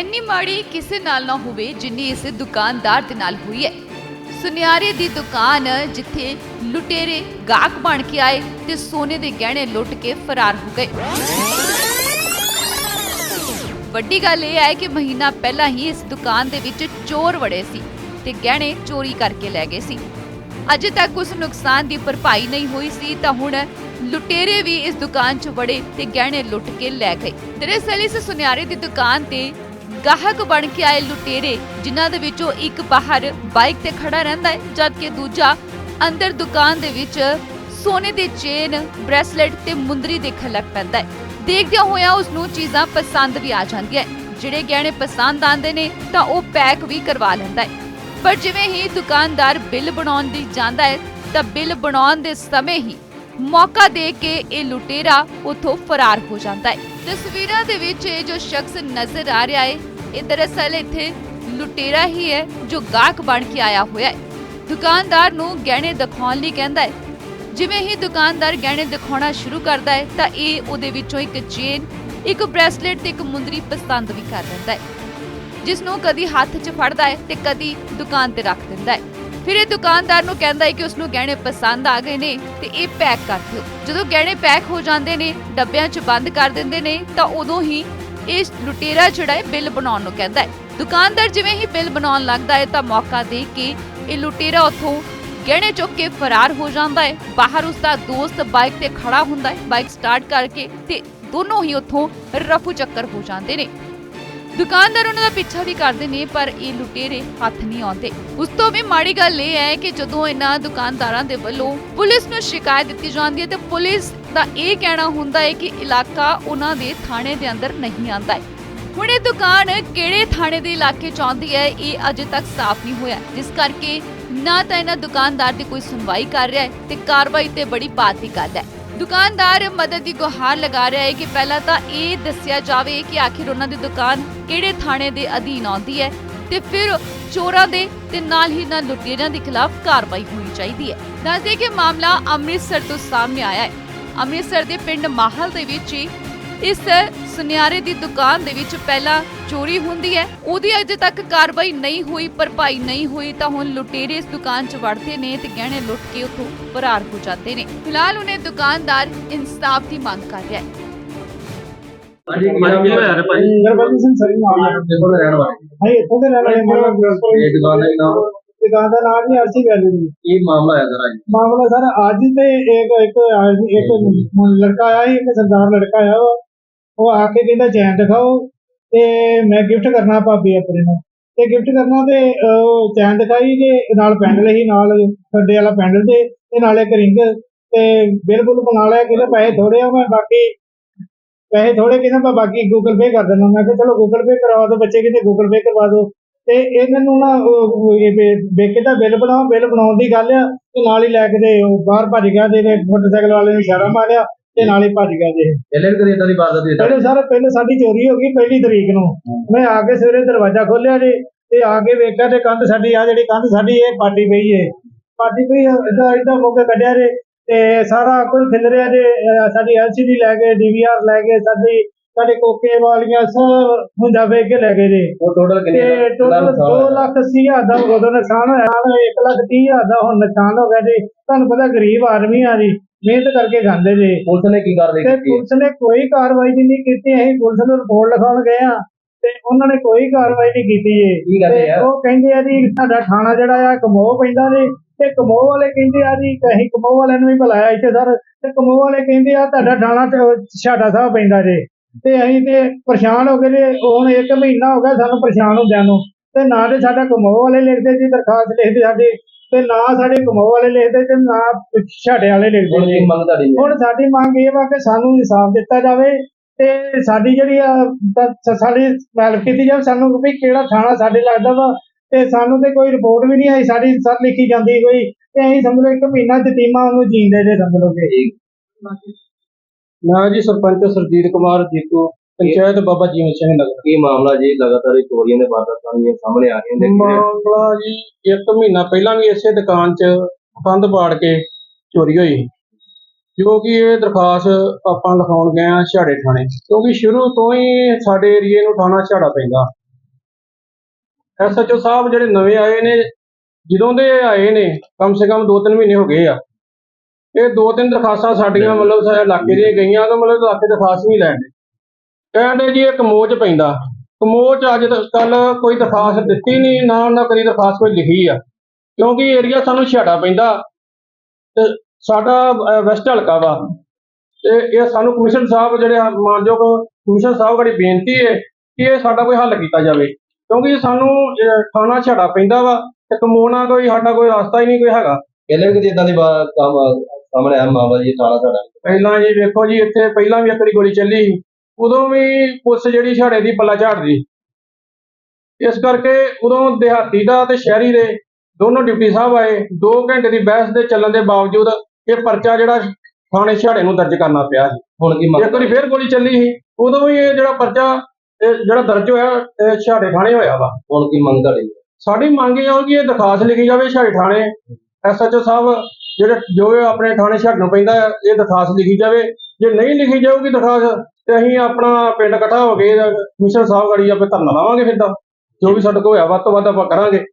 ਇੰਨੀ ਮਾੜੀ ਕਿਸੇ ਨਾਲ ਨਾ ਹੋਵੇ ਜਿੰਨੀ ਇਸ ਦੁਕਾਨਦਾਰ ਦੇ ਨਾਲ ਹੋਈ ਹੈ। ਸੁਨਿਆਰੇ ਦੀ ਦੁਕਾਨ ਜਿੱਥੇ ਲੁਟੇਰੇ ਗਾਹਕ ਬਣ ਕੇ ਆਏ ਤੇ ਸੋਨੇ ਦੇ ਗਹਿਣੇ ਲੁੱਟ ਕੇ ਫਰਾਰ ਹੋ ਗਏ। ਵੱਡੀ ਗੱਲ ਇਹ ਹੈ ਕਿ ਮਹੀਨਾ ਪਹਿਲਾਂ ਹੀ ਇਸ ਦੁਕਾਨ ਦੇ ਵਿੱਚ ਚੋਰ ਵੜੇ ਸੀ ਤੇ ਗਹਿਣੇ ਚੋਰੀ ਕਰਕੇ ਲੈ ਗਏ ਸੀ। ਅਜੇ ਤੱਕ ਉਸ ਨੁਕਸਾਨ ਦੀ ਭਰਪਾਈ ਨਹੀਂ ਹੋਈ ਸੀ ਤਾਂ ਹੁਣ ਲੁਟੇਰੇ ਵੀ ਇਸ ਦੁਕਾਨ 'ਚ ਵੜੇ ਤੇ ਗਹਿਣੇ ਲੁੱਟ ਕੇ ਲੈ ਗਏ। ਦਰਅਸਲ ਇਸ ਸੁਨਿਆਰੇ ਦੀ ਦੁਕਾਨ ਤੇ ਗਾਹਕ ਬਣ ਕੇ ਆਏ ਲੁਟੇਰੇ, ਜਿਨ੍ਹਾਂ ਦੇ ਵਿੱਚੋਂ ਇੱਕ ਬਾਹਰ ਬਾਈਕ ਤੇ ਖੜਾ ਰਹਿੰਦਾ ਹੈ, ਜਦਕਿ ਦੂਜਾ ਅੰਦਰ ਦੁਕਾਨ ਦੇ ਵਿੱਚ ਸੋਨੇ ਦੇ ਚੇਨ, ਬ੍ਰੈਸਲੇਟ ਤੇ ਮੁੰਦਰੀ ਦੇਖਣ ਲੱਗ ਪੈਂਦਾ ਹੈ। ਦੇਖਦਿਆਂ ਹੋਇਆਂ ਉਸ ਨੂੰ ਚੀਜ਼ਾਂ ਪਸੰਦ ਵੀ ਆ ਜਾਂਦੀਆਂ ਜਿਹੜੇ ਗਹਿਣੇ ਪਸੰਦ ਆਉਂਦੇ ਨੇ, ਤਾਂ ਉਹ ਪੈਕ ਵੀ ਕਰਵਾ ਲੈਂਦਾ ਹੈ। ਪਰ ਜਿਵੇਂ ਹੀ ਦੁਕਾਨਦਾਰ ਬਿੱਲ ਬਣਾਉਣ ਦੀ ਜਾਂਦਾ ਹੈ, ਤਾਂ ਬਿੱਲ ਬਣਾਉਣ ਦੇ ਸਮੇਂ ਹੀ ਮੌਕਾ ਦੇ ਕੇ ਇਹ ਲੁਟੇਰਾ ਉੱਥੋਂ ਫਰਾਰ ਹੋ ਜਾਂਦਾ ਹੈ। ਤਸਵੀਰਾਂ ਦੇ ਵਿੱਚ ਇਹ ਜੋ ਸ਼ਖਸ ਨਜ਼ਰ ਆ ਰਿਹਾ ਹੈ, ਇਹ ਦਰਅਸਲ ਇੱਥੇ ਲੁਟੇਰਾ ਹੀ ਹੈ ਜੋ ਗਾਹਕ ਬਣ ਕੇ ਆਇਆ ਹੋਇਆ ਹੈ। ਦੁਕਾਨਦਾਰ ਨੂੰ ਗਹਿਣੇ ਦਿਖਾਉਣ ਲਈ ਕਹਿੰਦਾ ਹੈ। ਜਿਵੇਂ ਹੀ ਦੁਕਾਨਦਾਰ ਗਹਿਣੇ ਦਿਖਾਉਣਾ ਸ਼ੁਰੂ ਕਰਦਾ ਹੈ, ਤਾਂ ਇਹ ਉਹਦੇ ਵਿੱਚੋਂ ਇੱਕ ਚੇਨ, ਇੱਕ ਬ੍ਰੈਸਲੇਟ ਤੇ ਇੱਕ ਮੁੰਦਰੀ ਪਸੰਦ ਵੀ ਕਰ ਲੈਂਦਾ ਹੈ, ਜਿਸ ਨੂੰ ਕਦੀ ਹੱਥ 'ਚ ਫੜਦਾ ਹੈ ਤੇ ਕਦੀ ਦੁਕਾਨ ਤੇ ਰੱਖ ਦਿੰਦਾ ਹੈ। ਫਿਰ ਇਹ ਦੁਕਾਨਦਾਰ ਨੂੰ ਕਹਿੰਦਾ ਹੈ ਕਿ ਉਸ ਨੂੰ ਗਹਿਣੇ ਪਸੰਦ ਆ ਗਏ ਨੇ ਤੇ ਇਹ ਪੈਕ ਕਰ ਦਿਓ। ਜਦੋਂ ਗਹਿਣੇ ਪੈਕ ਹੋ ਜਾਂਦੇ ਨੇ, ਡੱਬਿਆਂ 'ਚ ਬੰਦ ਕਰ ਦਿੰਦੇ ਨੇ, ਤਾਂ ਉਦੋਂ ਹੀ ਇਹ ਲੁਟੇਰਾ ਜਿਹੜਾ ਹੈ ਬਿੱਲ ਬਣਾਉਣ ਨੂੰ ਕਹਿੰਦਾ ਹੈ। ਦੁਕਾਨਦਾਰ ਜਿਵੇਂ ਹੀ ਬਿੱਲ ਬਣਾਉਣ ਲੱਗਦਾ ਹੈ ਤਾਂ ਮੌਕਾ ਦੇ ਕੇ ਇਹ ਲੁਟੇਰਾ ਉੱਥੋਂ ਗਹਿਣੇ ਚੁੱਕ ਕੇ ਫਰਾਰ ਹੋ ਜਾਂਦਾ ਹੈ। ਬਾਹਰ ਉਸ ਦਾ ਦੋਸਤ ਬਾਈਕ ਤੇ ਖੜਾ ਹੁੰਦਾ ਹੈ, ਬਾਈਕ ਸਟਾਰਟ ਕਰਕੇ ਤੇ ਦੋਨੋਂ ਹੀ ਉੱਥੋਂ ਰਫੂ ਚੱਕਰ ਹੋ ਜਾਂਦੇ ਨੇ। ਦੁਕਾਨਦਾਰ ਉਹਨਾਂ ਦਾ ਪਿੱਛਾ ਵੀ ਕਰਦੇ ਨੇ, ਪਰ ਇਹ ਲੁਟੇਰੇ ਹੱਥ ਨਹੀਂ ਆਉਂਦੇ। ਉਸ ਤੋਂ ਵੀ ਮਾੜੀ ਗੱਲ ਇਹ ਹੈ ਕਿ ਜਦੋਂ ਇਹਨਾਂ ਦੁਕਾਨਦਾਰਾਂ ਦੇ ਵੱਲੋਂ ਪੁਲਿਸ ਨੂੰ ਸ਼ਿਕਾਇਤ ਦਿੱਤੀ ਜਾਂਦੀ ਹੈ, ਤੇ ਪੁਲਿਸ ਦਾ ਇਹ ਕਹਿਣਾ ਹੁੰਦਾ ਹੈ ਕਿ ਇਲਾਕਾ ਉਹਨਾਂ ਦੇ ਥਾਣੇ ਦੇ ਅੰਦਰ ਨਹੀਂ ਆਉਂਦਾ ਹੈ। ਹੁਣ ਇਹ ਦੁਕਾਨ ਕਿਹੜੇ ਥਾਣੇ ਦੇ ਇਲਾਕੇ ਚ ਆਉਂਦੀ ਹੈ, ਇਹ ਅਜੇ ਤੱਕ ਸਾਫ਼ ਨਹੀਂ ਹੋਇਆ। ਜਿਸ ਕਰਕੇ ਨਾ ਤਾਂ ਇਹਨਾਂ ਦੁਕਾਨਦਾਰ ਦੀ ਕੋਈ ਸੁਣਵਾਈ ਕਰ ਰਿਹਾ ਹੈ, ਤੇ ਕਾਰਵਾਈ ਤੇ ਬੜੀ ਬਾਤ ਵੀ ਕਰਦਾ ਹੈ। ਦੁਕਾਨਦਾਰ ਮਦਦ ਦੀ ਗੁਹਾਰ ਲਗਾ ਰਿਹਾ ਹੈ ਕਿ ਪਹਿਲਾਂ ਤਾਂ ਇਹ ਦੱਸਿਆ ਜਾਵੇ ਕਿ ਆਖਿਰ ਉਹਨਾਂ ਦੀ ਦੁਕਾਨ ਕਿਹੜੇ ਥਾਣੇ ਦੇ ਅਧੀਨ ਆਉਂਦੀ ਹੈ ਤੇ ਫਿਰ ਚੋਰਾਂ ਦੇ ਤੇ ਨਾਲ ਹੀ ਨਾਲ ਲੁਟੇਰਿਆਂ ਦੇ ਖਿਲਾਫ ਕਾਰਵਾਈ ਹੋਣੀ ਚਾਹੀਦੀ ਹੈ। ਦੱਸਦੇ ਕਿ ਮਾਮਲਾ ਅੰਮ੍ਰਿਤਸਰ ਤੋਂ ਸਾਹਮਣੇ ਆਇਆ ਹੈ। ਅੰਮ੍ਰਿਤਸਰ ਦੇ ਪਿੰਡ ਮਾਹਲ ਦੇ ਵਿੱਚ ਇਸ ਸੁਨਿਆਰੇ ਦੀ ਦੁਕਾਨ ਦੇ ਵਿੱਚ ਪਹਿਲਾਂ ਚੋਰੀ ਹੁੰਦੀ ਹੈ। ਉਹਦੀ ਅਜੇ ਤੱਕ ਕਾਰਵਾਈ ਨਹੀਂ ਹੋਈ, ਭਰਪਾਈ ਨਹੀਂ ਹੋਈ ਤਾਂ ਹੁਣ ਲੁਟੇਰੇ ਇਸ ਦੁਕਾਨ 'ਚ ਵੜਦੇ ਨੇ ਤੇ ਗਹਿਣੇ ਲੁੱਟ ਕੇ ਉੱਥੋਂ ਫਰਾਰ ਹੋ ਜਾਂਦੇ ਨੇ। ਫਿਲਹਾਲ ਉਹਨੇ ਦੁਕਾਨਦਾਰ ਇਨਸਾਫ ਦੀ ਮੰਗ ਕਰ ਰਿਹਾ ਹੈ। ਹਾਂਜੀ ਕੀ ਨਾਮ ਹੈ ਯਾਰ ਭਾਈ ਗੁਰਬਖਸ਼ ਸਿੰਘ ਸਰੀ ਮਾਮਲਾ ਕਿੱਥੋਂ ਦੇ ਰਹਿਣ ਵਾਲੇ ਹੈ ਇੱਥੋਂ ਦੇ ਰਹਿਣ ਵਾਲੇ ਮਤਲਬ ਇਹ ਦੁਕਾਨ ਦਾ ਕੀ ਨਾਮ ਦੁਕਾਨ ਦਾ ਨਾਮ ਨਹੀਂ ਅਰਸੀ ਵੈਲੀ ਜੀ ਕੀ ਮਾਮਲਾ ਹੈ ਜ਼ਰਾ ਜੀ? ਮਾਮਲਾ ਸਰ ਅੱਜ ਤੇ ਇੱਕ ਇੱਕ ਆਦਮੀ- ਇੱਕ ਮੁੰ- ਲੜਕਾ ਆਇਆ ਸੀ, ਇੱਕ ਸਰਦਾਰ ਲੜਕਾ ਆਇਆ ਵਾ। ਉਹ ਆ ਕੇ ਕਹਿੰਦਾ ਚੈਨ ਦਿਖਾਓ ਤੇ ਮੈਂ ਗਿਫਟ ਕਰਨਾ ਭਾਬੀ ਆਪਣੇ ਨੂੰ। ਤੇ ਗਿਫਟ ਕਰਨਾ ਤੇ ਚੈਨ ਦਿਖਾਈ ਤੇ ਨਾਲ ਪੈਂਡਲ ਸੀ ਨਾਲ ਖੱਡੇ ਵਾਲਾ ਪੈਂਡਲ ਤੇ ਤੇ ਨਾਲ ਇੱਕ ਰਿੰਗ ਤੇ ਬਿਲਕੁਲ ਬਣਾ ਲਿਆ ਕਹਿੰਦਾ ਪੈਸੇ ਥੋੜੇ ਆ ਮੈਂ ਬਾਕੀ ਪੈਸੇ ਥੋੜੇ ਕਹਿੰਦਾ ਮੈਂ ਬਾਕੀ ਗੂਗਲ ਪੇ ਕਰ ਦਿੰਦਾ। ਮੈਂ ਕਿਹਾ ਚਲੋ ਗੂਗਲ ਪੇ ਕਰਵਾ ਦਿਓ ਬੱਚੇ ਕਹਿੰਦੇ ਗੂਗਲ ਪੇ ਕਰਵਾ ਦਿਓ। ਤੇ ਇਹਨਾਂ ਨੂੰ ਨਾ ਬੇਕੇ ਦਾ ਬਿੱਲ ਬਣਾਓ। ਬਿੱਲ ਬਣਾਉਣ ਦੀ ਗੱਲ ਆ ਤੇ ਨਾਲ ਹੀ ਲੈ ਕੇ ਤੇ ਬਾਹਰ ਭੱਜ ਗਿਆ ਤੇ ਮੋਟਰਸਾਈਕਲ ਵਾਲੇ ਨੂੰ ਇਸ਼ਾਰਾ ਮਾਰਿਆ ਤੇ ਨਾਲ ਹੀ ਭੱਜ ਗਿਆ ਜੇ। ਪਹਿਲੇ ਵੀ ਕਦੀ ਇਦਾਂ ਦੀ ਵਾਰਦਾਤ ਹੋਈ ਪਹਿਲੇ ਸਰ ਪਹਿਲੇ ਸਾਡੀ ਚੋਰੀ ਹੋ ਗਈ ਪਹਿਲੀ ਤਰੀਕ ਨੂੰ। ਮੈਂ ਆ ਕੇ ਸਵੇਰੇ ਦਰਵਾਜ਼ਾ ਖੋਲਿਆ ਜੀ ਤੇ ਆ ਕੇ ਵੇਖਿਆ ਤੇ ਕੰਧ ਸਾਡੀ ਆ ਜਿਹੜੀ ਕੰਧ ਸਾਡੀ ਇਹ ਪਾਟੀ ਪਈ ਏ। ਪਾਟੀ ਪਈ ਇਦਾਂ ਇਦਾਂ ਮੌਕੇ ਕੱਢਿਆ ਜੇ। ਤੇ ਸਾਰਾ ਕੁਝ ਖਿਲ ਰਿਹਾ ਜੇ ਸਾਡੀ ਐਲਸੀਡੀ ਲੈ ਗਏ ਡੀਵੀਆਰ ਲੈ ਗਏ ਸਾਡੀ ਸਾਡੇ ਕੋਕੇ ਵਾਲੀਆਂ ਸਭ ਹੁੰਦਾ ਵੇਚ ਕੇ ਲੈ ਗਏ ਜੇ। ਉਹ ਟੋਟਲ ਕਿੰਨੇ ਤੇ ਦਾ ਟੋਟਲ ਨੁਕਸਾਨ 2 ਹੋਇਆ? ਲੱਖ 80 ਹਜ਼ਾਰ ਦਾ ਉਦੋਂ ਨੁਕਸਾਨ ਹੋਇਆ। ਹੁਣ 1 ਲੱਖ 30 ਹਜ਼ਾਰ ਦਾ ਹੁਣ ਨੁਕਸਾਨ ਹੋ ਗਿਆ ਜੀ। ਤੁਹਾਨੂੰ ਪਤਾ ਗਰੀਬ ਆਦਮੀ ਆ ਜੀ ਮਿਹਨਤ ਕਰਕੇ ਖਾਂਦੇ ਜੀ। ਪੁਲਿਸ ਨੇ ਕੀ ਕਾਰਵਾਈ ਕੀਤੀ? ਪੁਲਿਸ ਨੇ ਕੋਈ ਕਾਰਵਾਈ ਨਹੀਂ ਕੀਤੀ। ਅਸੀਂ ਪੁਲਿਸ ਨੂੰ ਰਿਪੋਰਟ ਲਿਖਾਉਣ ਗਏ ਆ। ਤੇ ਉਹਨਾਂ ਨੇ ਕੋਈ ਕਾਰਵਾਈ ਨਹੀਂ ਕੀਤੀ ਜੀ। ਕੀ ਉਹ ਕਹਿੰਦੇ ਆ ਜੀ ਸਾਡਾ ਥਾਣਾ ਜਿਹੜਾ ਆ ਕਮੋਹ ਪੈਂਦਾ ਜੀ। ਤੇ ਕਮੋਹ ਵਾਲੇ ਕਹਿੰਦੇ ਆ ਜੀ ਅਸੀਂ ਕਮੋਹ ਵਾਲਿਆਂ ਨੂੰ ਵੀ ਬੁਲਾਇਆ ਇੱਥੇ ਸਰ ਤੇ ਕਮੋਹ ਵਾਲੇ ਕਹਿੰਦੇ ਆ ਤੁਹਾਡਾ ਥਾਣਾ ਤੇ ਛਾਟਾ ਸਾਹਿਬ ਪੈਂਦਾ ਜੀ। ਤੇ ਅਸੀਂ ਤੇ ਪਰੇਸ਼ਾਨ ਹੋ ਗਏ ਜੀ ਹੁਣ ਇੱਕ ਮਹੀਨਾ ਹੋ ਗਿਆ ਸਾਨੂੰ ਪਰੇਸ਼ਾਨ ਹੁੰਦਿਆਂ ਨੂੰ। ਤੇ ਨਾ ਤੇ ਸਾਡਾ ਕਮੋਹ ਵਾਲੇ ਲਿਖਦੇ ਜੀ ਦਰਖਾਸਤ ਲਿਖਦੇ ਸਾਡੀ ਤੇ ਨਾ ਸਾਡੇ ਕਮੋਹ ਵਾਲੇ ਲਿਖਦੇ ਤੇ ਨਾ ਛਾਟੇ ਵਾਲੇ ਲਿਖਦੇ ਹੁਣ ਜੀ। ਸਾਡੀ ਮੰਗ ਇਹ ਵਾ ਕਿ ਸਾਨੂੰ ਇਨਸਾਫ ਦਿੱਤਾ ਜਾਵੇ ਤੇ ਸਾਡੀ ਜਿਹੜੀ ਆ ਸਾਡੀ ਹੈਲਪ ਕੀਤੀ ਜਾਵੇ ਸਾਨੂੰ ਵੀ ਕਿਹੜਾ ਥਾਣਾ ਸਾਡੇ ਲੱਗਦਾ ਵਾ ਤੇ ਸਾਨੂੰ ਤੇ ਕੋਈ ਰਿਪੋਰਟ ਵੀ ਨਹੀਂ ਆਈ ਸਾਡੀ ਸਰ ਲਿਖੀ ਜਾਂਦੀ ਕੋਈ। ਤੇ ਅਸੀਂ ਸਮਝ ਲਓ ਇੱਕ ਮਹੀਨਾ ਜਤੀਮਾ ਉਹਨੂੰ ਜੀਂਦੇ ਜੇ ਸਮਝ ਲਓ ਕਿ। ਮੈਂ ਜੀ ਸਰਪੰਚ ਸਰਜੀਤ ਕੁਮਾਰ ਜੀਤੂ ਪੰਚਾਇਤ ਬਾਬਾ ਜੀਵਨ ਸਿੰਘ ਨਗਰ। ਕੀ ਮਾਮਲਾ ਜੀ? ਲਗਾਤਾਰ ਇਹ ਚੋਰੀਆਂ ਦੇ ਵਾਰਦਾਤਾਂ ਵੀ ਸਾਹਮਣੇ ਆ ਰਹੀਆਂ ਨੇ। ਮਾਮਲਾ ਜੀ ਇੱਕ ਮਹੀਨਾ ਪਹਿਲਾਂ ਵੀ ਇਸੇ ਦੁਕਾਨ 'ਚ ਕੰਧ ਪਾੜ ਕੇ ਚੋਰੀ ਹੋਈ। ਜੋ ਕਿ ਇਹ ਦਰਖਾਸਤ ਆਪਾਂ ਲਿਖਾਉਣ ਗਏ ਆ ਛਾੜੇ ਥਾਣੇ ਕਿਉਂਕਿ ਸ਼ੁਰੂ ਤੋਂ ਹੀ ਸਾਡੇ ਏਰੀਏ ਨੂੰ ਥਾਣਾ ਛਾੜਾ ਪੈਂਦਾ। ਐਸਐਚਓ ਸਾਹਿਬ ਜਿਹੜੇ ਨਵੇਂ ਆਏ ਨੇ ਜਦੋਂ ਦੇ ਆਏ ਨੇ ਕਮ ਸੇ ਕਮ 2-3 ਮਹੀਨੇ ਹੋ ਗਏ ਆ। ਇਹ ਦੋ ਤਿੰਨ ਦਰਖਾਸਤਾਂ ਸਾਡੀਆਂ ਮਤਲਬ ਸਾਡੇ ਇਲਾਕੇ ਦੀਆਂ ਗਈਆਂ ਤਾਂ ਮਤਲਬ ਇਲਾਕੇ ਦਰਖਾਸਤ ਨਹੀਂ ਲੈਣ ਦੇ। ਕਹਿੰਦੇ ਜੀ ਇਹ ਕਮੋਚ ਪੈਂਦਾ। ਕਮੋਚ ਅੱਜ ਕੱਲ ਕੋਈ ਦਰਖਾਸਤ ਦਿੱਤੀ ਨਹੀਂ ਨਾ ਉਹਨਾਂ ਕਦੀ ਦਰਖਾਸਤ ਕੋਈ ਲਿਖੀ ਆ। ਕਿਉਂਕਿ ਏਰੀਆ ਸਾਨੂੰ ਛਾੜਾ ਪੈਂਦਾ। ਤੇ ਸਾਡਾ ਵੈਸਟ ਹਲਕਾ ਵਾ। ਤੇ ਇਹ ਸਾਨੂੰ ਕਮਿਸ਼ਨ ਸਾਹਿਬ ਜਿਹੜੇ ਮਾਨਯੋਗ ਕਮਿਸ਼ਨ ਸਾਹਿਬ ਕੋਲ ਬੇਨਤੀ ਹੈ ਕਿ ਇਹ ਸਾਡਾ ਕੋਈ ਹੱਲ ਕੀਤਾ ਜਾਵੇ। ਕਿਉਂਕਿ ਸਾਨੂੰ ਅਹ, ਥਾਣਾ ਛਾੜਾ ਪੈਂਦਾ ਵਾ ਤੇ ਕਮਾਉਣਾ ਕੋਈ ਸਾਡਾ ਕੋਈ ਰਸਤਾ ਹੀ ਨਹੀਂ ਕੋਈ ਹੈਗਾ। ਪਹਿਲੇ ਵੀ ਕਦੀ ਇਦਾਂ ਦੀ ਬਾ- ਕੰਮ ਸਾਹਮਣੇ ਆਇਆ ਮਾਮਲਾ ਜੀ ਥਾਣਾ ਸਾਡਾ। ਪਹਿਲਾਂ ਜੀ ਵੇਖੋ ਜੀ ਇੱਥੇ ਪਹਿਲਾਂ ਵੀ ਇੱਕ ਵਾਰੀ ਗੋਲੀ ਚੱਲੀ ਸੀ। ਉਦੋਂ ਵੀ ਪੁਲਿਸ ਜਿਹੜੀ ਛਾੜੇ ਦੀ ਪੱਲਾ ਝਾੜਦੀ ਇਸ ਕਰਕੇ ਉਦੋਂ ਦਿਹਾਤੀ ਦਾ ਤੇ ਸ਼ਹਿਰੀ ਦੇ ਦੋਨੋਂ ਡਿਊਟੀ ਸਾਹਿਬ ਆਏ। 2 ਘੰਟੇ ਦੀ ਬਹਿਸ ਦੇ ਚੱਲਣ ਦੇ ਬਾਵਜੂਦ ਇਹ ਪਰਚਾ ਜਿਹੜਾ ਥਾਣੇ ਛਾੜੇ ਨੂੰ ਦਰਜ ਕਰਨਾ ਪਿਆ ਸੀ। ਹੁਣ ਕੀ ਇੱਕ ਮੰਗ ਵਾਰੀ ਫੇਰ ਗੋਲੀ ਚੱਲੀ ਸੀ। ਉਦੋਂ ਵੀ ਇਹ ਜਿਹੜਾ ਪਰਚਾ ਇਹ ਜਿਹੜਾ ਦਰਜ ਹੋਇਆ ਇਹ ਛਾੜੇ ਥਾਣੇ ਹੋਇਆ ਵਾ। ਹੁਣ ਕੀ ਮੰਗ ਤੁਹਾਡੀ? ਸਾਡੀ ਮੰਗ ਇਹ ਆ ਕਿ ਇਹ ਦਰਖਾਸਤ ਲਿਖੀ ਜਾਵੇ ਛਾੜੇ ਥਾਣੇ। ਐਸਐਚਓ ਸਾਹਿਬ ਜਿਹੜੇ ਜੋ ਇਹ ਆਪਣੇ ਥਾਣੇ ਛੱਡ ਨੂੰ ਪੈਂਦਾ ਹੈ, ਇਹ ਦਰਖਾਸਤ ਲਿਖੀ ਜਾਵੇ। ਜੇ ਨਹੀਂ ਲਿਖੀ ਜਾਊਗੀ ਦਰਖਾਸਤ ਤੇ ਅਸੀਂ ਆਪਣਾ ਪਿੰਡ ਇਕੱਠਾ ਹੋ ਕੇ ਕਮਿਸ਼ਨ ਸਾਹਿਬ ਗੜੀ ਆਪੇ ਧਰਨਾ ਲਾਵਾਂਗੇ ਫਿਰ ਤਾਂ। ਜੋ ਵੀ ਸਾਡੇ ਕੋਲ ਹੋਇਆ ਵੱਧ ਤੋਂ ਵੱਧ ਆਪਾਂ ਕਰਾਂਗੇ।